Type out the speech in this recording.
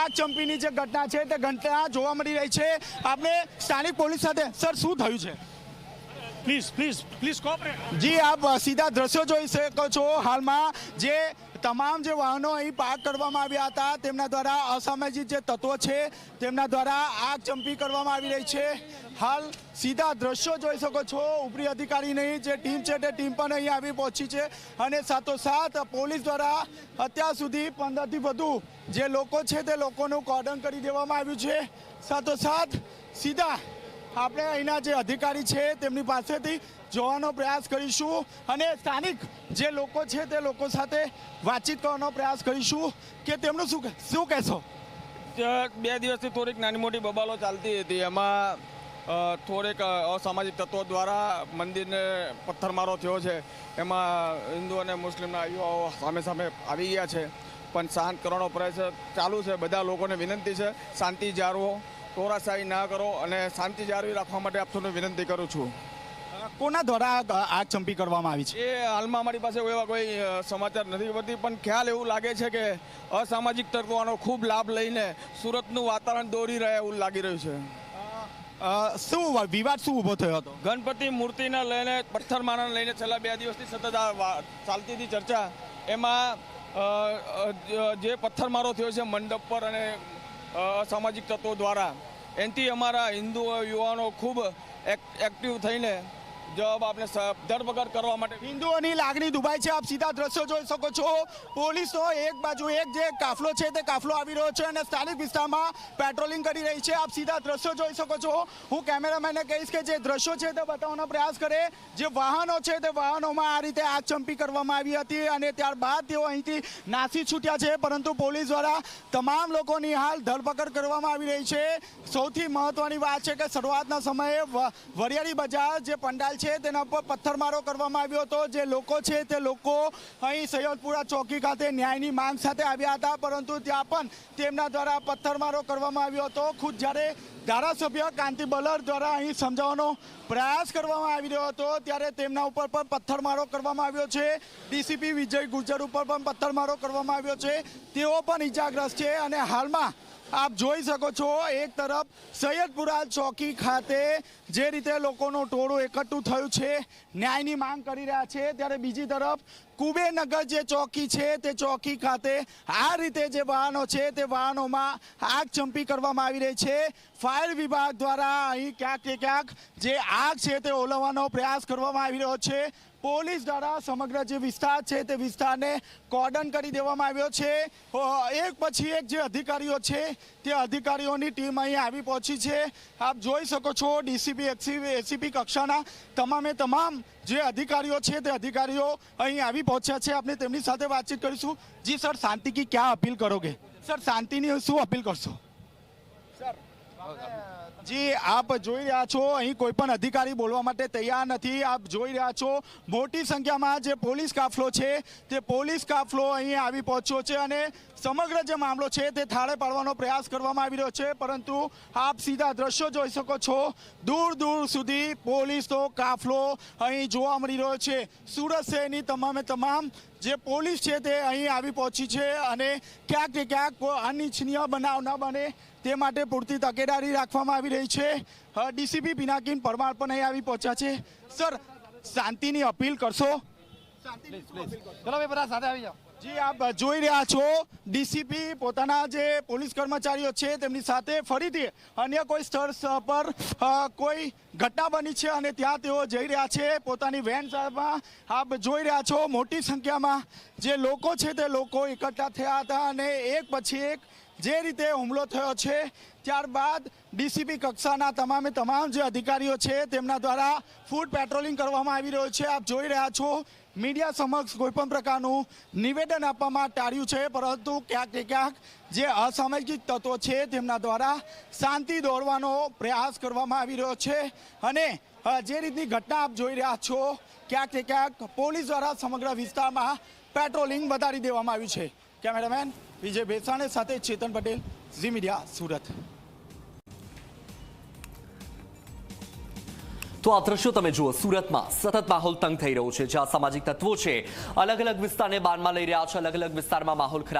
આગ ચંપીની જે ઘટના છે તે ઘટના જોવા મળી રહી છે. આપણે સ્થાનિક પોલીસ સાથે સર શું થયું છે? Please please please cooperate. જી આપ સીધા દ્રશ્યો જોઈ શકો છો. હાલમાં જે તમામ જે વાહનો અહીં પાર્ક કરવામાં આવ્યા હતા, તેમના દ્વારા અસામાજિક જે તત્વો છે, તેમના દ્વારા આગ ચંપી કરવામાં આવી રહી છે. હાલ સીધા દ્રશ્યો જોઈ શકો છો, ઉપરી અધિકારીની જે ટીમ છે તે ટીમ પણ અહીં આવી પહોંચી છે અને સાથોસાથ પોલીસ દ્વારા અત્યાર સુધી પંદરથી વધુ જે લોકો છે તે લોકોનું કોર્ડન કરી દેવામાં આવ્યું છે. સાથોસાથ સીધા આપણે અહીંના જે અધિકારી છે તેમની પાસેથી જોવાનો પ્રયાસ કરીશું અને સ્થાનિક જે લોકો છે તે લોકો સાથે વાતચીત કરવાનો પ્રયાસ કરીશું. કે તેમનું શું શું કહેશો? બે દિવસથી થોડીક નાની મોટી બબાલો ચાલતી હતી. એમાં થોડીક અસામાજિક તત્વો દ્વારા મંદિરને પથ્થરમારો થયો છે. એમાં હિન્દુ અને મુસ્લિમના યુવાઓ સામે સામે આવી ગયા છે. પણ શાંત કરવાનો પ્રયાસ ચાલુ છે. બધા લોકોને વિનંતી છે. શાંતિ જાળવો. ટોરાશાહી ના કરો અને શાંતિ જાળવી રાખવા માટે આપ સૌને વિનંતી કરું છું. કોના દ્વારા આ આગ ચંપી કરવામાં આવી છે? એ હાલમાં અમારી પાસે એવા કોઈ સમાચાર નથી હોતી પણ ખ્યાલ એવું લાગે છે કે અસામાજિક તત્વોનો ખૂબ લાભ લઈને સુરતનું વાતાવરણ દોરી રહ્યા એવું લાગી રહ્યું છે. શું વિવાદ શું ઊભો થયો હતો? ગણપતિ મૂર્તિને લઈને પથ્થરમારાને લઈને છેલ્લા બે દિવસથી સતત આ ચાલતી હતી ચર્ચા. એમાં જ- પથ્થરમારો થયો છે મંડપ પર અને સામાજિક અસામાજિક તત્વો દ્વારા. એનાથી અમારા હિન્દુ યુવાનો ખૂબ એક- એક્ટિવ થઈને જવાબ આપણે ધરપકડ કરવા માટે. હિન્દુઓની લાગણી દુભાઈ છે. આપ સીધા દ્રશ્યો જોઈ શકો છો. પોલીસનો એક બાજુ એક જે કાફલો છે તે કાફલો આવી રહ્યો છે અને સ્થાનિક વિસ્તારમાં પેટ્રોલિંગ કરી રહી છે. આપ સીધા દ્રશ્યો જોઈ શકો છો. હું કેમેરામેનને કહીશ કે જે દ્રશ્યો છે તે બતાવવાનો પ્રયાસ કરે. જે વાહનો છે તે વાહનોમાં આ રીતે આગ ચંપી કરવામાં આવી હતી અને ત્યારબાદ તેઓ અહીંથી નાસી છૂટ્યા છે. પરંતુ પોલીસ દ્વારા તમામ લોકોની હાલ ધરપકડ કરવામાં આવી રહી છે. સૌથી મહત્વની વાત છે કે શરૂઆતના સમયે વરિયાળી બજાર જે પંડાલ છે તેના પર પથ્થરમારો કરવામાં આવ્યો હતો. જે લોકો છે તે લોકો અહીં સૈયદપુરા ચોકી ખાતે ન્યાયની માંગ સાથે આવ્યા હતા, પરંતુ ત્યાં પણ તેમના દ્વારા પથ્થરમારો કરવામાં આવ્યો હતો. ખુદ જ્યારે ધારાસભ્ય કાંતિ બલર દ્વારા અહીં સમજાવવાનો પ્રયાસ કરવામાં આવી રહ્યો હતો, ત્યારે તેમના ઉપર પણ પથ્થરમારો કરવામાં આવ્યો છે. ડીસીપી વિજય ગુર્જર ઉપર પણ પથ્થરમારો કરવામાં આવ્યો છે. તેઓ પણ ઈજાગ્રસ્ત છે અને હાલમાં આપ જોઈ શકો છો, એક તરફ સૈયદપુરા ચોકી ખાતે જે રીતે લોકોનું ટોળું એકઠું થયું છે, ન્યાયની માંગ કરી રહ્યા છે, ત્યારે બીજી તરફ કુબેરનગર જે ચોકી છે, તે ચોકી ખાતે આ રીતે જે વાહનો છે, તે વાહનોમાં આગ ચંપી કરવામાં આવી રહી છે. ફાયર વિભાગ દ્વારા અહીં ક્યાંક ક્યાંક જે આગ છે, તે ઓલવવાનો પ્રયાસ કરવામાં આવી રહ્યો છે. પોલીસ દ્વારા સમગ્ર જે વિસ્તાર છે તે વિસ્તારને કોર્ડન કરી દેવામાં આવ્યો છે. એક પછી એક જે અધિકારીઓ છે તે અધિકારીઓની ટીમ અહીં આવી પહોંચી છે. આપ જોઈ શકો છો ડીસીપી એસીપી કક્ષાના તમામે તમામ જે અધિકારીઓ છે તે અધિકારીઓ અહીં આવી પહોંચ્યા છે. આપણે તેમની સાથે વાતચીત કરીશું. જી સર શાંતિ કી ક્યાં અપીલ કરોગે સર શાંતિની શું અપીલ કરશો? જી, આપ જોઈ રહ્યા છો, અહીં કોઈ પણ અધિકારી બોલવા માટે તૈયાર નથી. આપ જોઈ રહ્યા છો, મોટી સંખ્યામાં જે પોલીસ કાફલો છે, તે પોલીસ કાફલો અહીં આવી પહોંચ્યો છે અને સમગ્ર જે મામલો છે, તે થાળે પાડવાનો પ્રયાસ કરવામાં આવી રહ્યો છે. પરંતુ આપ સીધા દ્રશ્યો જોઈ શકો છો, દૂર દૂર સુધી પોલીસનો કાફલો અહીં જોવા મળી રહ્યો છે. સુરત શહેરની તમામે તમામ જે પોલીસ છે, તે અહીં આવી પહોંચી છે અને ક્યાંક ને ક્યાંક અનિચ્છનીય બનાવ ન બને. તે માટે પૂરતી તકેદારી રાખવામાં આવી રહી છે. ડીસીપી પિનાકીન પરમાર પણ અહીં આવી પહોંચ્યા છે. સર શાંતિની અપીલ કરશો? ચલો બધા સાથે આવી જાઓ. જી આપ જોઈ રહ્યા છો ડીસીપી પોતાના જે પોલીસ કર્મચારીઓ છે તેમની સાથે ફરીથી અન્ય કોઈ સ્થળ પર કોઈ ઘટના બની છે અને ત્યાં તેઓ જઈ રહ્યા છે. પોતાની વેન સાહેબમાં આપ જોઈ રહ્યા છો મોટી સંખ્યામાં જે લોકો છે તે લોકો એકઠા થયા હતા અને એક પછી એક જે રીતે હુમલો થયો છે, ત્યારબાદ ડીસીપી કક્ષાના તમામે તમામ જે અધિકારીઓ છે, તેમના દ્વારા ફૂડ પેટ્રોલિંગ કરવામાં આવી રહ્યો છે. આપ જોઈ રહ્યા છો, મીડિયા સમક્ષ કોઈપણ પ્રકારનું નિવેદન આપવામાં ટાળ્યું છે, પરંતુ ક્યાંક ક્યાંક જે અસામાજિક તત્વો છે, તેમના દ્વારા શાંતિ દોરવાનો પ્રયાસ કરવામાં આવી રહ્યો છે. અને જે રીતની ઘટના આપ જોઈ રહ્યા છો, ક્યાંક ને ક્યાંક પોલીસ દ્વારા સમગ્ર વિસ્તારમાં પેટ્રોલિંગ વધારી દેવામાં આવ્યું છે. કેમેરામેન વિજય ભેસાણે સાથે ચેતન પટેલ, ઝી મીડિયા, સુરત. તો આ દ્રશ્યો તમે જુઓ, સુરતમાં સતત માહોલ તંગ થઈ રહ્યો છે, જ્યાં સામાજિક તત્વો છે. અલગ અલગ વિસ્તારને બાનમાં લઈ રહ્યા છે અલગ અલગ વિસ્તારમાં માહોલ ખરાબ